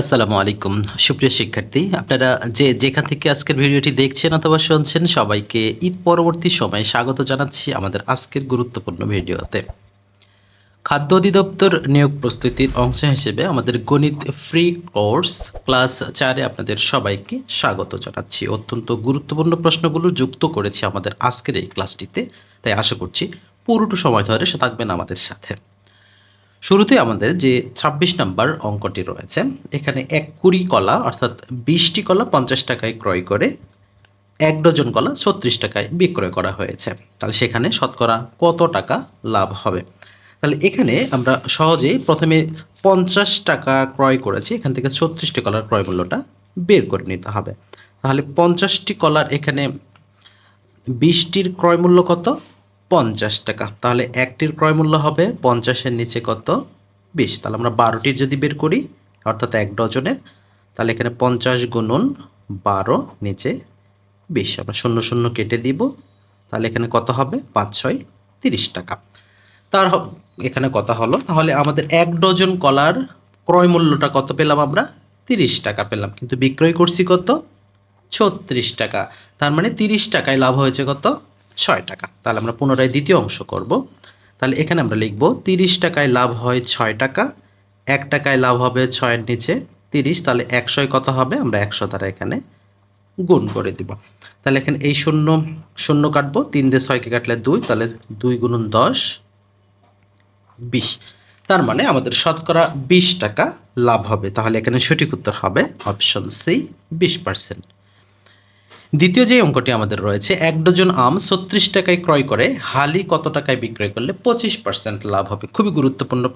আসসালামু আলাইকুম। সুপ্রিয় শিক্ষার্থী, আপনারা যে যেখান থেকে আজকের ভিডিওটি দেখছেন অথবা শুনছেন, সবাইকে ঈদ পরবর্তী সময়ে স্বাগত জানাচ্ছি আমাদের আজকের গুরুত্বপূর্ণ ভিডিওতে। খাদ্য অধিদপ্তর নিয়োগ প্রস্তুতির অংশ হিসেবে আমাদের গণিত ফ্রি কোর্স ক্লাস চারে আপনাদের সবাইকে স্বাগত জানাচ্ছি। অত্যন্ত গুরুত্বপূর্ণ প্রশ্নগুলো যুক্ত করেছি আমাদের আজকের এই ক্লাসটিতে। তাই আশা করছি পুরোটা সময় ধরে সে থাকবেন আমাদের সাথে। শুরুতে আমাদের যে ২৬ নম্বর অঙ্কটি রয়েছে, এখানে এক কুড়ি কলা, অর্থাৎ বিশটি কলা পঞ্চাশ টাকায় ক্রয় করে এক ডজন কলা ছত্রিশ টাকায় বিক্রয় করা হয়েছে। তাহলে সেখানে শতকরা কত টাকা লাভ হবে? তাহলে এখানে আমরা সহজেই প্রথমে পঞ্চাশ টাকা ক্রয় করেছি, এখান থেকে ছত্রিশটি কলার ক্রয় মূল্যটা বের করে নিতে হবে। তাহলে পঞ্চাশটি কলার এখানে বিশটির ক্রয় মূল্য কত? পঞ্চাশ টাকা। তাহলে একটির ক্রয় মূল্য হবে পঞ্চাশের নিচে কত? বিশ। তাহলে আমরা বারোটির যদি বের করি, অর্থাৎ এক ডজনের, তাহলে এখানে পঞ্চাশ গুণন বারো, নিচে বিশ। আমরা শূন্য শূন্য কেটে দিব। তাহলে এখানে কত হবে? পাঁচ, ছয়, তিরিশ টাকা। তার এখানে কথা হলো, তাহলে আমাদের এক ডজন কলার ক্রয় মূল্যটা কত পেলাম আমরা? তিরিশ টাকা পেলাম। কিন্তু বিক্রয় করছি কত? ছত্রিশ টাকা। তার মানে তিরিশ টাকায় লাভ হয়েছে কত? ছয় টাকা। তাহলে আমরা পুনরায় দ্বিতীয় অংশ করব। তাহলে এখানে আমরা লিখব তিরিশ টাকায় লাভ হয় ছয় টাকা, এক টাকায় লাভ হবে ছয়ের নিচে তিরিশ, তাহলে একশোয় কত হবে? আমরা একশো দ্বারা এখানে গুণ করে দিব। তাহলে এখানে এই শূন্য শূন্য কাটবো, তিন দিয়ে ছয়কে কাটলে দুই, তাহলে দুই গুণন দশ, বিশ। তার মানে আমাদের শতকরা বিশ টাকা লাভ হবে। তাহলে এখানে সঠিক উত্তর হবে অপশন সি, বিশ পার্সেন্ট। দ্বিতীয় যে অঙ্কটি আমাদের রয়েছে, এক ডজন আম ছত্রিশ টাকায় ক্রয় করে, হালি কত টাকায় বিক্রয় করলে পঁচিশ পার্সেন্ট লাভ হবে? খুবই গুরুত্বপূর্ণ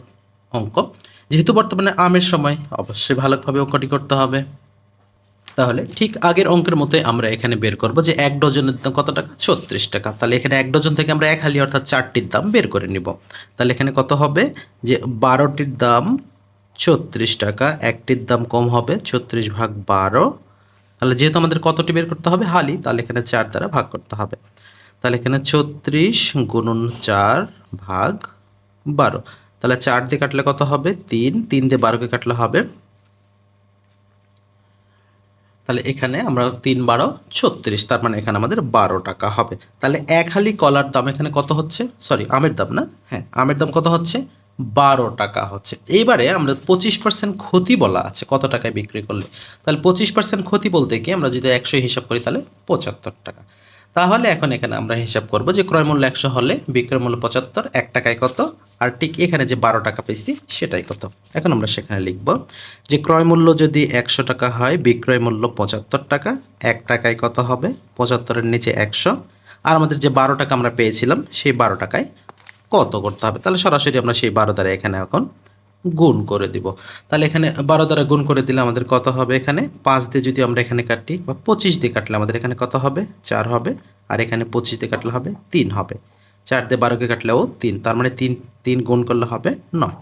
অঙ্ক। যেহেতু বর্তমানে আমের সময়, অবশ্যই ভালোভাবে অঙ্কটি করতে হবে। তাহলে ঠিক আগের অঙ্কের মতোই আমরা এখানে বের করব যে এক ডজনের দাম কত টাকা? ছত্রিশ টাকা। তাহলে এখানে এক ডজন থেকে আমরা এক হালি অর্থাৎ চারটির দাম বের করে নিব। তাহলে এখানে কত হবে? যে বারোটির দাম ছত্রিশ টাকা, একটির দাম কম হবে, ছত্রিশ ভাগ বারো তাহলে যেহেতু আমাদের কতটি বের করতে হবে? হালি। তাহলে এখানে চার দ্বারা ভাগ করতে হবে। তাহলে এখানে ছত্রিশ গুণন চার ভাগ বারো। তাহলে চার দিয়ে কাটলে কত হবে? তিন। তিন দিয়ে বারোকে কাটলে হবে? তাহলে এখানে আমরা তিন, বারো, ছত্রিশ। তার মানে এখানে আমাদের বারো টাকা হবে। তাহলে এক হালি কলার দাম এখানে কত হচ্ছে? সরি আমের দাম না? হ্যাঁ আমের দাম কত হচ্ছে? বারো টাকা হচ্ছে। এইবারে আমরা পঁচিশ পার্সেন্ট ক্ষতি বলা আছে, কত টাকায় বিক্রি করলে? তাহলে পঁচিশ পার্সেন্ট ক্ষতি বলতে কি? আমরা যদি একশো হিসাব করি তাহলে পঁচাত্তর টাকা। তাহলে এখন এখানে আমরা হিসাব করব যে ক্রয় মূল্য একশো হলে বিক্রয় মূল্য পঁচাত্তর, এক টাকায় কত? আর ঠিক এখানে যে বারো টাকা পেয়েছি সেটাই কত? এখন আমরা সেখানে লিখব যে ক্রয় মূল্য যদি একশো টাকা হয়, বিক্রয় মূল্য পঁচাত্তর টাকা, এক টাকায় কত হবে? পঁচাত্তরের নিচে একশো। আর আমাদের যে বারো টাকা আমরা পেয়েছিলাম, সেই বারো টাকায় কত করতে হবে? তাহলে সরাসরি আমরা সেই বারো দ্বারা এখানে এখন গুণ করে দিব। তাহলে এখানে বারো দ্বারা গুণ করে দিলে আমাদের কত হবে এখানে? পাঁচ দিয়ে যদি আমরা এখানে কাটি, বা পঁচিশ দিয়ে কাটলে আমাদের এখানে কত হবে? চার হবে। আর এখানে পঁচিশ দিয়ে কাটলে হবে তিন হবে। চার দিয়ে বারোকে কাটলেও তিন, তার মানে তিন তিন গুণ করলে হবে নয়।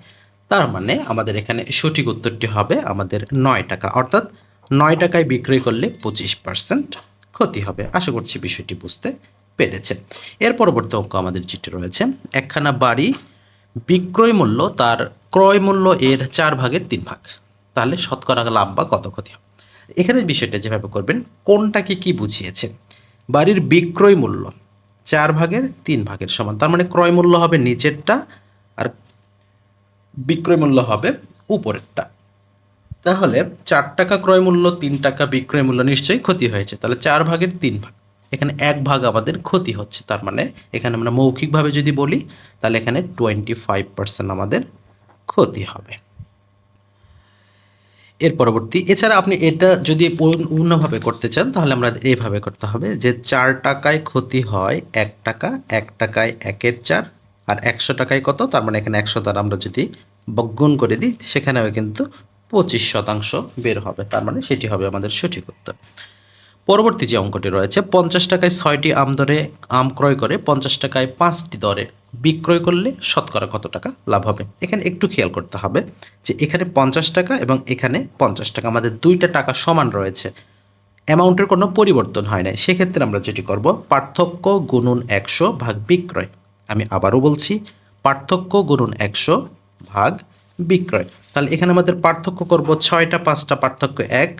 তার মানে আমাদের এখানে সঠিক উত্তরটি হবে আমাদের নয় টাকা। অর্থাৎ নয় টাকায় বিক্রয় করলে পঁচিশ পার্সেন্ট ক্ষতি হবে। আশা করছি বিষয়টি বুঝতে পেরেছেন এর পরবর্তী অঙ্ক আমাদের যেটি রয়েছে। একখানা বাড়ি বিক্রয় মূল্য, তার ক্রয় মূল্য এর চার ভাগের তিন ভাগ। তাহলে শতকরা লাভ বা কত ক্ষতি হবে? এখানে বিষয়টা যেভাবে করবেন, কোনটাকে কি বুঝিয়েছে? বাড়ির বিক্রয় মূল্য চার ভাগের তিন ভাগের সমান। তার মানে ক্রয় মূল্য হবে নিচেরটা আর বিক্রয় মূল্য হবে উপরেরটা। তাহলে চার টাকা ক্রয় মূল্য, তিন টাকা বিক্রয় মূল্য নিশ্চয়ই ক্ষতি হয়েছে। তাহলে চার ভাগের তিন ভাগ। এখানে এক ভাগ আমাদের ক্ষতি হচ্ছে, তার মানে এখানে আমরা মৌখিকভাবে যদি বলি, তাহলে এখানে টোয়েন্টি ফাইভ পার্সেন্ট আমাদের ক্ষতি হবে। এর পরবর্তী, এছাড়া আপনি এটা যদি অন্য- অন্যভাবে করতে চান, তাহলে আমরা এইভাবে করতে হবে যে চার টাকায় ক্ষতি হয় এক টাকা, এক টাকায় একের চার, আর একশো টাকায় কত? তার মানে এখানে একশো দ্বারা আমরা যদি বগুণ করে দিই, সেখানেও কিন্তু পঁচিশ শতাংশ বের হবে, তার মানে সেটি হবে আমাদের সঠিক উত্তর। পরবর্তী যে অঙ্কটি রয়েছে, পঞ্চাশ টাকায় ছয়টি আম দরে আম ক্রয় করে পঞ্চাশ টাকায় পাঁচটি দরে বিক্রয় করলে শতকরা কত টাকা লাভ হবে? এখানে একটু খেয়াল করতে হবে যে এখানে পঞ্চাশ টাকা এবং এখানে পঞ্চাশ টাকা, আমাদের দুইটা টাকা সমান রয়েছে। অ্যামাউন্টের কোনো পরিবর্তন হয় নাই। সেক্ষেত্রে আমরা যেটি করব, পার্থক্য গুণন একশো ভাগ বিক্রয়। আমি আবারও বলছি, পার্থক্য গুণন একশো ভাগ বিক্রয়। তাহলে এখানে আমাদের পার্থক্য করব ছয়টা, পাঁচটা, পার্থক্য এক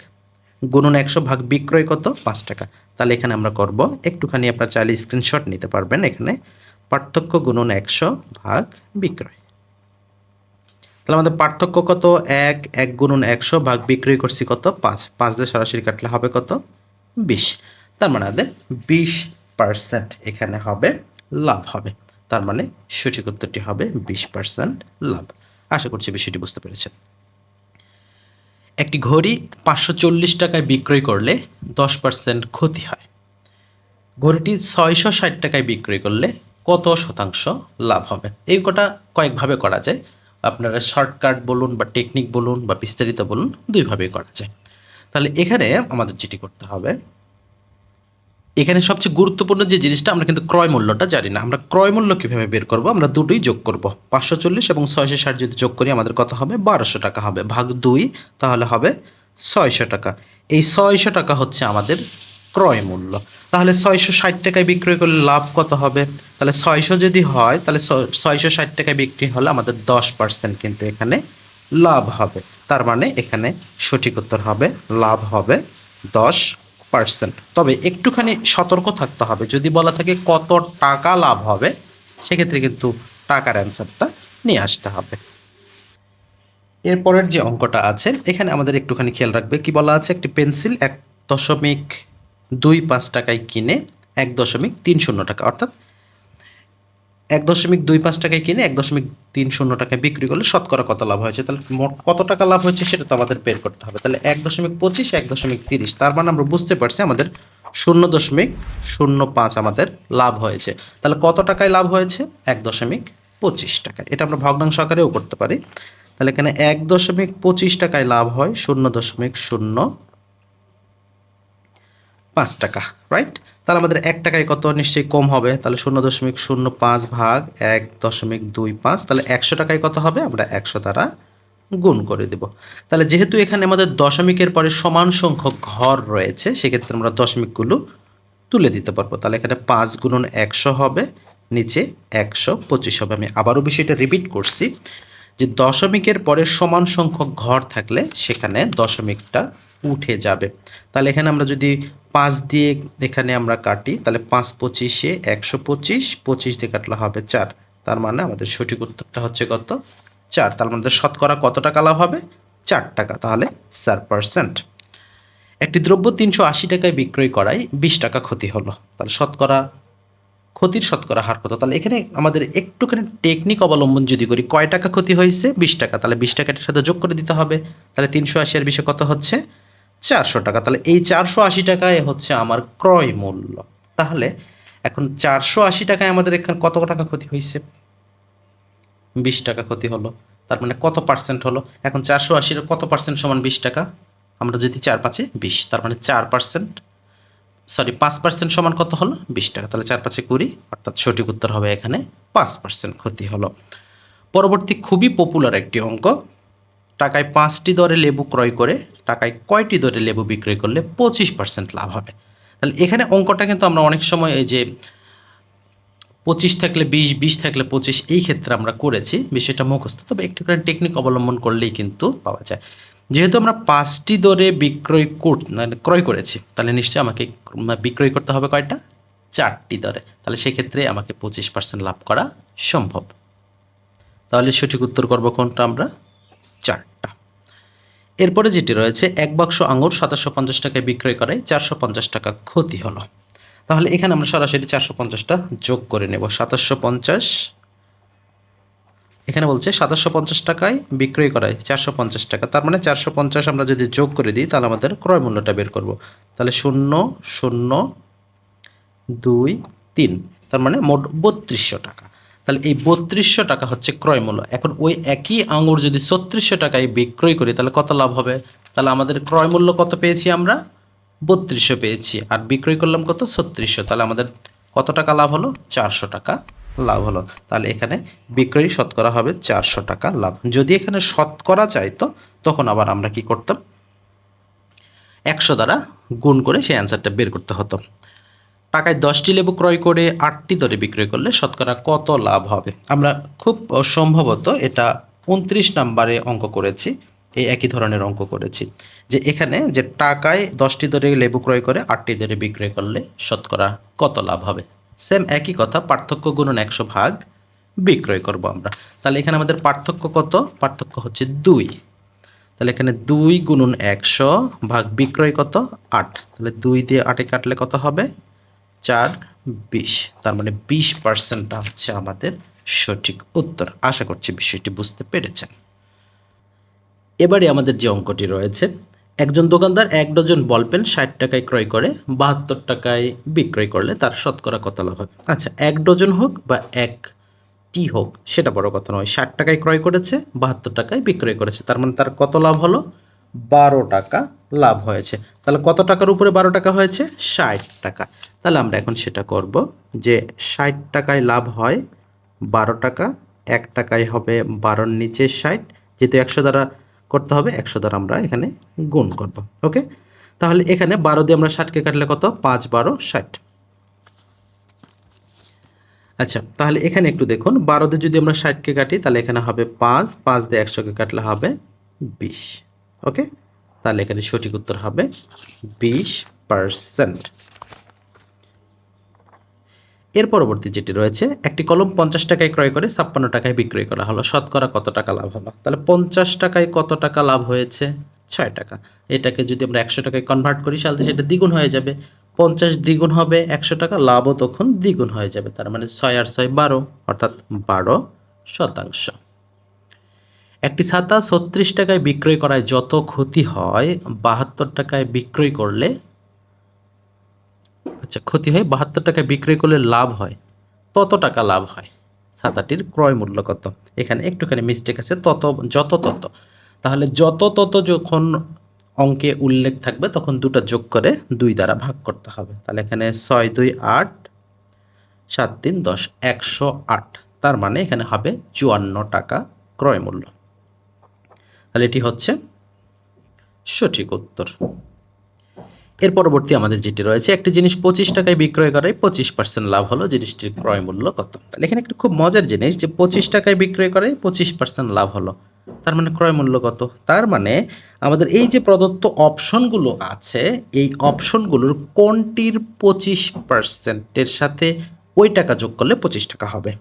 গুণন একশো ভাগ বিক্রয় কত? পাঁচ টাকা। তাহলে এখানে আমরা করব, একটুখানি আপনার চাইলে স্ক্রিনশট নিতে পারবেন এখানে। পার্থক্য গুণন একশো ভাগ বিক্রয়। তাহলে আমাদের পার্থক্য কত? এক এক গুণন একশো ভাগ বিক্রয় করছি কত? পাঁচ। পাঁচ দিয়ে সরাসরি কাটলে হবে কত? বিশ। তার মানে আমাদের বিশ পার্সেন্ট এখানে হবে লাভ হবে। তার মানে সঠিক উত্তরটি হবে বিশ পার্সেন্ট লাভ। আশা করছি বিষয়টি বুঝতে পেরেছেন। একটি ঘড়ি পাঁচশো চল্লিশ টাকায় বিক্রয় করলে দশ পার্সেন্ট ক্ষতি হয়। ঘড়িটি ছয়শো ষাট টাকায় বিক্রয় করলে কত শতাংশ লাভ হবে? এই কটা কয়েকভাবে করা যায়। আপনারা শর্টকাট বলুন বা টেকনিক বলুন বা বিস্তারিত বলুন, দুইভাবেই করা যায়। তাহলে এখানে আমাদের যেটি করতে হবে এখানে সবচেয়ে গুরুত্বপূর্ণ যে জিনিসটা, আমরা কিন্তু ক্রয় মূল্যটা জানি না। আমরা ক্রয় মূল্য কীভাবে বের করব, আমরা দুটোই যোগ করব। পাঁচশো চল্লিশ এবং ছয়শো ষাট যদি যোগ করি, আমাদের কত হবে? বারোশো টাকা হবে। ভাগ দুই, তাহলে হবে ছয়শো টাকা। এই ছয়শো টাকা হচ্ছে আমাদের ক্রয় মূল্য। তাহলে ছয়শো ষাট টাকায় বিক্রয় করলে লাভ কত হবে? তাহলে ছয়শো যদি হয়, তাহলে ছয়শো ষাট টাকায় বিক্রি হলে আমাদের দশ পার্সেন্ট কিন্তু এখানে লাভ হবে। তার মানে এখানে সঠিক উত্তর হবে, লাভ হবে দশ পার্সেন্ট তবে একটুখানি সতর্ক থাকতে হবে। যদি বলা থাকে কত টাকা লাভ হবে, সেক্ষেত্রে কিন্তু টাকার অ্যান্সারটা নিয়ে আসতে হবে। এরপরের যে অঙ্কটা আছে, এখানে আমাদের একটুখানি খেয়াল রাখবে। কি বলা আছে? একটি পেন্সিল এক দশমিক দুই পাঁচ টাকায় কিনে এক দশমিক তিন শূন্য টাকা, অর্থাৎ এক দশমিক দুই পাঁচ টাকায় কিনে এক দশমিক তিন শূন্য টাকায় বিক্রি করলে শতকরা কত লাভ হয়েছে? তাহলে মোট কত টাকা লাভ হয়েছে সেটা তো আমাদের বের করতে হবে। তাহলে এক দশমিক পঁচিশ, এক দশমিক তিরিশ, তার মানে আমরা বুঝতে পারছি আমাদের শূন্য দশমিক শূন্য পাঁচ আমাদের লাভ হয়েছে। তাহলে কত টাকায় লাভ হয়েছে? এক দশমিক পঁচিশ টাকায়। এটা আমরা ভগ্নাংশ আকারেও করতে পারি। তাহলে এখানে এক দশমিক পঁচিশ টাকায় লাভ হয়, শূন্য দশমিক শূন্য পাঁচ টাকা রাইট তাহলে আমাদের এক টাকায় কত? নিশ্চয়ই কম হবে। তাহলে শূন্য দশমিক শূন্য পাঁচ ভাগ এক দশমিক দুই পাঁচ, তাহলে একশো টাকায় কত হবে? আমরা একশো দ্বারা গুণ করে দেব। তাহলে যেহেতু এখানে আমাদের দশমিকের পরে সমান সংখ্যক ঘর রয়েছে, সেক্ষেত্রে আমরা দশমিকগুলো তুলে দিতে পারব। তাহলে এখানে পাঁচ গুণন একশো হবে, নিচে একশো পঁচিশ হবে। আমি আবারও বিষয়টা রিপিট করছি যে দশমিকের পরে সমান সংখ্যক ঘর থাকলে সেখানে দশমিকটা উঠে যাবে। তাহলে এখানে আমরা যদি পাঁচ দিয়ে এখানে আমরা কাটি, তাহলে পাঁচ পঁচিশে একশো পঁচিশ পঁচিশ দিয়ে কাটলে হবে চার। তার মানে আমাদের সঠিক উত্তরটা হচ্ছে কত? চার। তার মধ্যে শতকরা কত টাকা লাভ হবে? চার টাকা। তাহলে চার পার্সেন্ট। একটি দ্রব্য তিনশো আশি টাকায় বিক্রয় করায় বিশ টাকা ক্ষতি হলো। তাহলে শতকরা ক্ষতির শতকরা হার কত? তাহলে এখানে আমাদের একটুখানি টেকনিক অবলম্বন যদি করি, কয় টাকা ক্ষতি হয়েছে? বিশ টাকা। তাহলে বিশ টাকাটার সাথে যোগ করে দিতে হবে। তাহলে তিনশো আশি আর বিশে কত হচ্ছে? চারশো টাকা। তাহলে এই চারশো আশি টাকায় হচ্ছে আমার ক্রয় মূল্য। তাহলে এখন চারশো আশি টাকায় আমাদের এখানে কত টাকা ক্ষতি হয়েছে? বিশ টাকা ক্ষতি হলো। তার মানে কত পার্সেন্ট হলো? এখন চারশো আশির কত পার্সেন্ট সমান বিশ টাকা? আমরা যদি চার পাঁচে বিশ, তার মানে চার পার্সেন্ট, সরি, পাঁচ পার্সেন্ট সমান কত হলো? বিশ টাকা। তাহলে চার পাঁচে কুড়ি, অর্থাৎ সঠিক উত্তর হবে এখানে পাঁচ পার্সেন্ট ক্ষতি হলো। পরবর্তী খুবই পপুলার একটি অঙ্ক টাকায় পাঁচটি দরে লেবু ক্রয় করে, টাকায় কয়টি দরে লেবু বিক্রয় করলে পঁচিশ পার্সেন্ট লাভ হবে। তাহলে এখানে অঙ্কটা কিন্তু আমরা অনেক সময় এই যে পঁচিশ থাকলে বিশ বিশ থাকলে পঁচিশ, এই ক্ষেত্রে আমরা করেছি, বিষয়টা মুখস্থ। তবে একটুখানি টেকনিক অবলম্বন করলেই কিন্তু পাওয়া যায়। যেহেতু আমরা পাঁচটি দরে বিক্রয় কর মানে ক্রয় করেছি, তাহলে নিশ্চয়ই আমাকে বিক্রয় করতে হবে কয়টা? চারটি দরে। তাহলে সেক্ষেত্রে আমাকে পঁচিশ পার্সেন্ট লাভ করা সম্ভব। তাহলে সঠিক উত্তর করব কোনটা আমরা? চারটা। এরপরে যেটি রয়েছে, এক বাক্স আঙুর সাতাশশো পঞ্চাশ টাকায় বিক্রয় করায় চারশো পঞ্চাশ টাকা ক্ষতি হলো। তাহলে এখানে আমরা সরাসরি চারশো পঞ্চাশটা যোগ করে নেব। সাতাশশো পঞ্চাশ, এখানে বলছে সাতাশশো পঞ্চাশ টাকায় বিক্রয় করায় চারশো পঞ্চাশ টাকা। তার মানে চারশো পঞ্চাশ আমরা যদি যোগ করে দিই, তাহলে আমাদের ক্রয় মূল্যটা বের করব। তাহলে শূন্য শূন্য, দুই, তিন, তার মানে মোট বত্রিশশো টাকা। তাহলে এই বত্রিশশো টাকা হচ্ছে ক্রয় মূল্য। এখন ওই একই আঙুর যদি ছত্রিশশো টাকায় বিক্রয় করি, তাহলে কত লাভ হবে? তাহলে আমাদের ক্রয় মূল্য কত পেয়েছি আমরা? বত্রিশশো পেয়েছি। আর বিক্রয় করলাম কত? ছত্রিশশো। তাহলে আমাদের কত টাকা লাভ হলো? চারশো টাকা লাভ হলো। তাহলে এখানে বিক্রয় শতকরা হবে চারশো টাকা লাভ। যদি এখানে শতকরা চাইতো তখন আবার আমরা কি করতাম? একশো দ্বারা গুণ করে সেই অ্যান্সারটা বের করতে হতো। টাকায় দশটি লেবু ক্রয় করে আটটি দরে বিক্রয় করলে শতকরা কত লাভ হবে? আমরা খুব সম্ভবত এটা উনত্রিশ নাম্বারে অঙ্ক করেছি, এই একই ধরনের অঙ্ক করেছি। যে এখানে যে টাকায় দশটি দরে লেবু ক্রয় করে আটটি দরে বিক্রয় করলে শতকরা কত লাভ হবে? সেম একই কথা, পার্থক্য গুণন একশো ভাগ বিক্রয় করব আমরা। তাহলে এখানে আমাদের পার্থক্য কত? পার্থক্য হচ্ছে দুই। তাহলে এখানে দুই গুণন একশো ভাগ বিক্রয় কত? আট। তাহলে দুই দিয়ে আটে কাটলে কত হবে? চার, বিশ। তার মানে বিশ পার্সেন্টটা হচ্ছে আমাদের সঠিক উত্তর। আশা করছি বিষয়টি বুঝতে পেরেছেন। এবারে আমাদের যে অঙ্কটি রয়েছে, একজন দোকানদার এক ডজন বলপেন ষাট টাকায় ক্রয় করে, বাহাত্তর টাকায় বিক্রয় করলে তার শতকরা কত লাভ হবে? আচ্ছা এক ডজন হোক বা এক টি হোক, সেটা বড় কথা নয়। ষাট টাকায় ক্রয় করেছে, বাহাত্তর টাকায় বিক্রয় করেছে। তার মানে তার কত লাভ হলো? বারো টাকা লাভ হয়েছে। তাহলে কত টাকার উপরে বারো টাকা হয়েছে? ষাট টাকা। তাহলে আমরা এখন সেটা করব যে ষাট টাকায় লাভ হয় বারো টাকা, এক টাকায় হবে বারোর নিচে ষাট। যেহেতু একশো দ্বারা করতে হবে, একশো দ্বারা আমরা এখানে গুণ করব। ওকে? তাহলে এখানে বারো দিয়ে আমরা ষাটকে কাটলে কত? পাঁচ, বারো, ষাট। আচ্ছা তাহলে এখানে একটু দেখুন। বারোতে যদি আমরা ষাটকে কাটি, তাহলে এখানে হবে পাঁচ। পাঁচ দিয়ে একশোকে কাটলে হবে বিশ। ওকে তাহলে এখানে সঠিক উত্তর হবে বিশ পার্সেন্ট এর পরবর্তী যেটি রয়েছে, একটি কলম পঞ্চাশ টাকায় ক্রয় করে ছাপ্পান্ন টাকায় বিক্রয় করা হলো। শতকরা কত টাকা লাভ হলো? তাহলে পঞ্চাশ টাকায় কত টাকা লাভ হয়েছে? ছয় টাকা। এটাকে যদি আমরা একশো টাকায় কনভার্ট করি, তাহলে সেটা দ্বিগুণ হয়ে যাবে। পঞ্চাশ দ্বিগুণ হবে একশো টাকা, লাভও তখন দ্বিগুণ হয়ে যাবে। তার মানে ছয় আর ছয় বারো, অর্থাৎ বারো শতাংশ। একটি ছাতা ছত্রিশ টাকায় বিক্রয় করায় যত ক্ষতি হয়, বাহাত্তর টাকায় বিক্রয় করলে আচ্ছা ক্ষতি হয়, বাহাত্তর টাকায় বিক্রয় করলে লাভ হয়। তত টাকা লাভ হয়। ছাতাটির ক্রয় মূল্য কত? এখানে একটুখানি মিস্টেক আছে, তত, যত তত। তাহলে যত তত যখন অঙ্কে উল্লেখ থাকবে, তখন দুটো যোগ করে দুই দ্বারা ভাগ করতে হবে। তাহলে এখানে ছয়, দুই, আট, সাত, তিন, দশ, একশো আট। তার মানে এখানে হবে চুয়ান্ন টাকা ক্রয় মূল্য। তাহলে এটি হচ্ছে সঠিক উত্তর। এর পরবর্তী আমাদের যেটি রয়েছে, একটি জিনিস পঁচিশ টাকায় বিক্রয় করায় পঁচিশ পার্সেন্ট লাভ হলো, জিনিসটির ক্রয় মূল্য কত? তাহলে এখানে একটু খুব মজার জিনিস যে পঁচিশ টাকায় বিক্রয় করায় পঁচিশ পার্সেন্ট লাভ হলো। তার মানে ক্রয় মূল্য কত? তার মানে আমাদের এই যে প্রদত্ত অপশনগুলো আছে, এই অপশনগুলোর কোনটির পঁচিশ পার্সেন্টের সাথে ওই টাকা যোগ করলে পঁচিশ টাকা হবে?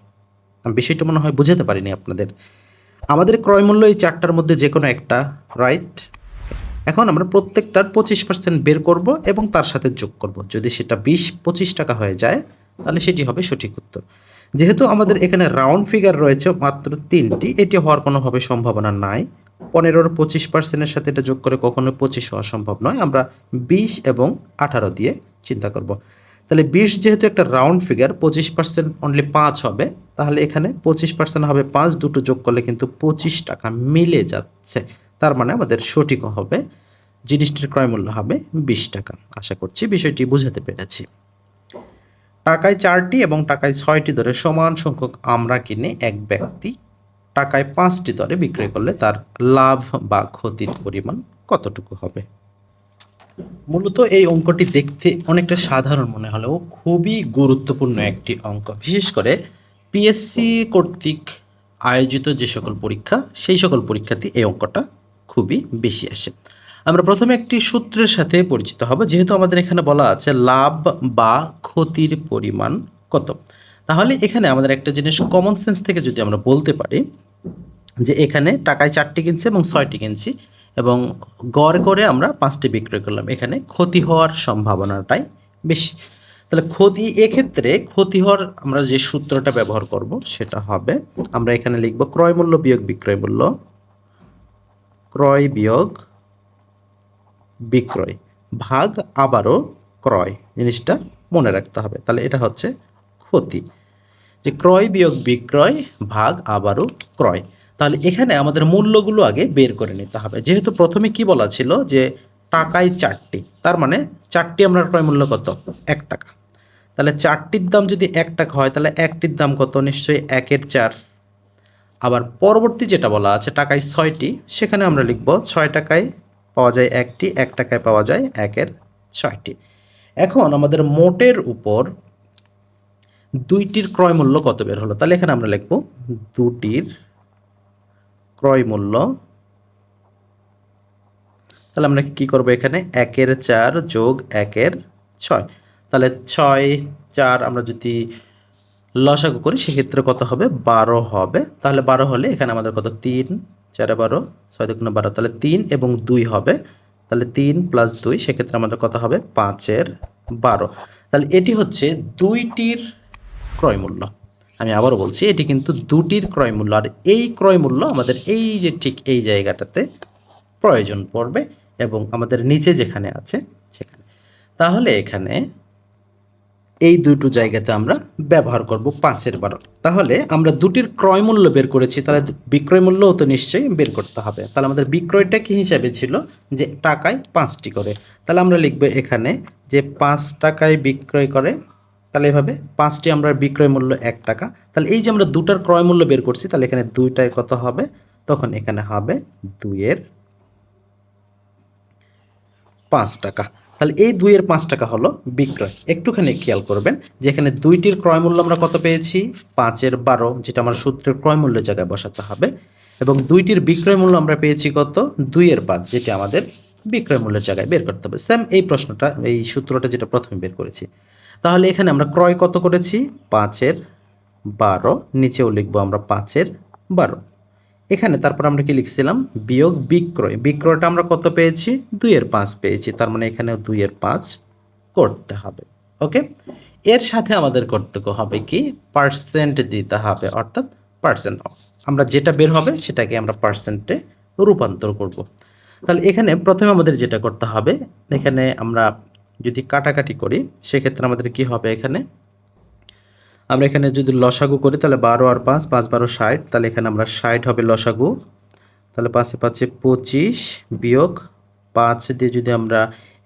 বিষয়টা মনে হয় বুঝাতে পারিনি আপনাদের। আমাদের ক্রয় মূল্য এই চারটার মধ্যে যে কোনো একটা রাইট এখন আমরা প্রত্যেকটার পঁচিশ পার্সেন্ট বের করব এবং তার সাথে যোগ করব। যদি সেটা বিশ, পঁচিশ টাকা হয়ে যায়, তাহলে সেটি হবে সঠিক উত্তর। যেহেতু আমাদের এখানে রাউন্ড ফিগার রয়েছে মাত্র তিনটি, এটি হওয়ার কোনোভাবে সম্ভাবনা নাই। পনেরোর পঁচিশ পার্সেন্টের সাথে এটা যোগ করে কখনো পঁচিশ হওয়া সম্ভব নয়। আমরা বিশ এবং আঠারো দিয়ে চিন্তা করব। তাহলে বিশ যেহেতু একটা রাউন্ড ফিগার পঁচিশ পার্সেন্ট অনলি পাঁচ হবে তাহলে এখানে পঁচিশ পার্সেন্ট হবে পাঁচ, দুটো যোগ করলে কিন্তু পঁচিশ টাকা মিলে যাচ্ছে। তার মানে আমাদের সঠিক হবে, জিনিসটির ক্রয় মূল্য হবে বিশ টাকা। আশা করছি বিষয়টি বুঝাতে পেরেছি। টাকায় চারটি এবং টাকায় ছয়টি দরে সমান সংখ্যক আমরা কিনে এক ব্যক্তি টাকায় পাঁচটি দরে বিক্রয় করলে তার লাভ বা ক্ষতির পরিমাণ কতটুকু হবে? মূলত এই অঙ্কটি দেখতে অনেকটা সাধারণ মনে হলেও খুবই গুরুত্বপূর্ণ একটি অঙ্ক। বিশেষ করে পিএসসি কর্তৃক আয়োজিত যে সকল পরীক্ষা, সেই সকল পরীক্ষাতে এই অঙ্কটা খুবই বেশি আসে। আমরা প্রথমে একটি সূত্রের সাথে পরিচিত হব, যেহেতু আমাদের এখানে বলা আছে লাভ বা ক্ষতির পরিমাণ কত। তাহলে এখানে আমাদের একটা জিনিস কমন সেন্স থেকে যদি আমরা বলতে পারি, যে এখানে টাকায় চারটি কিনছি এবং ছয়টি কিনছি, এবং গড় করে আমরা পাঁচটি বিক্রয় করলাম, এখানে ক্ষতি হওয়ার সম্ভাবনাটাই বেশি। তাহলে ক্ষতি এক্ষেত্রে ক্ষতি হওয়ার আমরা যে সূত্রটা ব্যবহার করব সেটা হবে, আমরা এখানে লিখব ক্রয় মূল্য বিয়োগ বিক্রয় মূল্য। ক্রয় বিয়োগ বিক্রয় ভাগ আবারও ক্রয়, জিনিসটা মনে রাখতে হবে। তাহলে এটা হচ্ছে ক্ষতি। যে ক্রয় বিয়োগ বিক্রয় ভাগ আবারও ক্রয়, তাহলে এখানে আমাদের মূল্যগুলো আগে বের করে নিতে হবে। যেহেতু প্রথমে কি বলা ছিল যে টাকায় চারটি, তার মানে চারটি আমরা ক্রয় মূল্য কত? এক টাকা। তাহলে চারটির দাম যদি এক টাকা হয়, তাহলে একটির দাম কত? নিশ্চয়ই একের চার। আবার পরবর্তী যেটা বলা আছে, টাকায় ছয়টি, সেখানে আমরা লিখব ছয় টাকায় পাওয়া যায় একটি, এক টাকায় পাওয়া যায় একের ছয়টি। এখন আমাদের মোটের উপর দুইটির ক্রয় মূল্য কত বের হলো? তাহলে এখানে আমরা লিখব দুটির ক্রয় মূল্য। তাহলে আমরা কি করব এখানে? একের চার যোগ একের ছয়। তাহলে ছয়, চার আমরা যদি লসাগু করি, সেক্ষেত্রে কত হবে? বারো হবে। তাহলে বারো হলে এখানে আমাদের কত? তিন, চারে বারো, ছয় দুগুণে বারো, তাহলে তিন এবং দুই হবে। তাহলে তিন প্লাস দুই, সেক্ষেত্রে আমাদের কত হবে? পাঁচের বারো। তাহলে এটি হচ্ছে দুইটির ক্রয় মূল্য আমি আবারও বলছি, এটি কিন্তু দুটির ক্রয় মূল্য আর এই ক্রয় মূল্য আমাদের এই যে ঠিক এই জায়গাটাতে প্রয়োজন পড়বে এবং আমাদের নিচে যেখানে আছে সেখানে। তাহলে এখানে এই দুটো জায়গাতে আমরা ব্যবহার করব পাঁচের বারো তাহলে আমরা দুটির ক্রয় মূল্য বের করেছি, তাহলে বিক্রয় মূল্যও তো নিশ্চয়ই বের করতে হবে। তাহলে আমাদের বিক্রয়টা কি হিসাবে ছিল? যে টাকায় পাঁচটি করে। তাহলে আমরা লিখব এখানে যে পাঁচ টাকায় বিক্রয় করে, তাহলে এভাবে পাঁচটি আমরা বিক্রয় মূল্য এক টাকা। তাহলে এই যে আমরা দুটার ক্রয় মূল্য বের করছি, তাহলে এখানে দুইটায় কত হবে? তখন এখানে হবে দুইয়ের পাঁচ টাকা। তাহলে এই দুইয়ের পাঁচ টাকা হলো বিক্রয়। একটুখানি খেয়াল করবেন, যেখানে দুইটির ক্রয় মূল্য আমরা কত পেয়েছি? পাঁচের বারো, যেটা আমার সূত্রের ক্রয় মূল্যের জায়গায় বসাতে হবে। এবং দুইটির বিক্রয় মূল্য আমরা পেয়েছি কত? দুইয়ের পাঁচ, যেটা আমাদের বিক্রয় মূল্যের জায়গায় বের করতে হবে। সেম এই প্রশ্নটা, এই সূত্রটা যেটা প্রথমে বের করেছি। তাহলে এখানে আমরা ক্রয় কত করেছি? পাঁচের বারো, নিচেও লিখব আমরা পাঁচের বারো। এখানে তারপর আমরা কি লিখছিলাম? বিয়োগ বিক্রয়। বিক্রয়টা আমরা কত পেয়েছি? দুইয়ের পাঁচ পেয়েছি। তার মানে এখানে দুইয়ের পাঁচ করতে হবে। ওকে? এর সাথে আমাদের কর্তব্য হবে কি? পার্সেন্ট দিতে হবে, অর্থাৎ পার্সেন্ট আমরা যেটা বের হবে সেটাকে আমরা পার্সেন্টে রূপান্তর করব। তাহলে এখানে প্রথমে আমাদের যেটা করতে হবে, এখানে আমরা যদি কাটাকাটি করি, সেক্ষেত্রে আমাদের কি হবে এখানে? আমরা এখানে যদি লসাগু করি, তাহলে বারো আর পাঁচ পাঁচ বারো ষাট, তাহলে এখানে আমরা ষাট হবে লসাগু। তাহলে পাঁচে পাঁচে পঁচিশ বিয়োগ পাঁচ দিয়ে যদি আমরা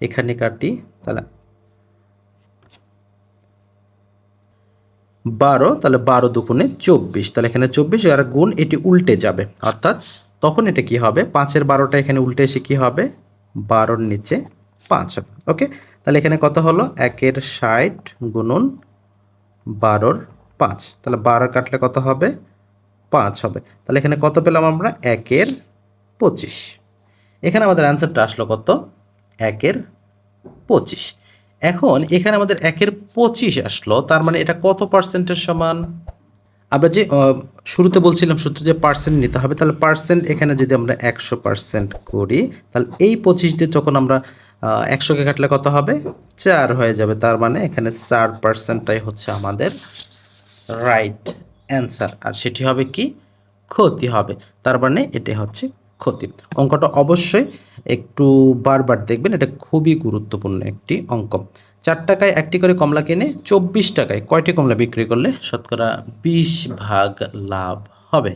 এখানে কাটি, তাহলে বারো তাহলে বারো দুগুণে চব্বিশ। তাহলে এখানে চব্বিশ আর গুণ এটি উল্টে যাবে। অর্থাৎ তখন এটা কি হবে? পাঁচের বারোটা এখানে উল্টে এসে কী হবে? বারোর নিচে পাঁচ ওকে? তাহলে এখানে কত হলো? একের ষাট গুণন বারোর পাঁচ। তাহলে বারো কাটলে কত হবে? পাঁচ হবে। তাহলে এখানে কত পেলাম আমরা? একের পঁচিশ। এখানে আমাদের অ্যান্সারটা আসলো কত? একের পঁচিশ। এখন এখানে আমাদের একের পঁচিশ আসলো, তার মানে এটা কত পার্সেন্টের সমান? আমরা যে শুরুতে বলছিলাম সূত্র যে পার্সেন্ট নিতে হবে, তাহলে পার্সেন্ট এখানে যদি আমরা একশো পার্সেন্ট করি, তাহলে এই পঁচিশ দিয়ে যখন আমরা একশোকে কাটলে কত হবে? চার হয়ে যাবে। তার মানে এখানে চার পার্সেন্টটাই হচ্ছে আমাদের রাইট অ্যান্সার আর সেটি হবে কি? ক্ষতি হবে। তার মানে এটা হচ্ছে ক্ষতি। অঙ্কটা অবশ্যই একটু বারবার দেখবেন, এটা খুবই গুরুত্বপূর্ণ একটি অঙ্ক। চার টাকায় একটি করে কমলা কিনে চব্বিশ টাকায় কয়টি কমলা বিক্রি করলে শতকরা বিশ ভাগ লাভ হবে?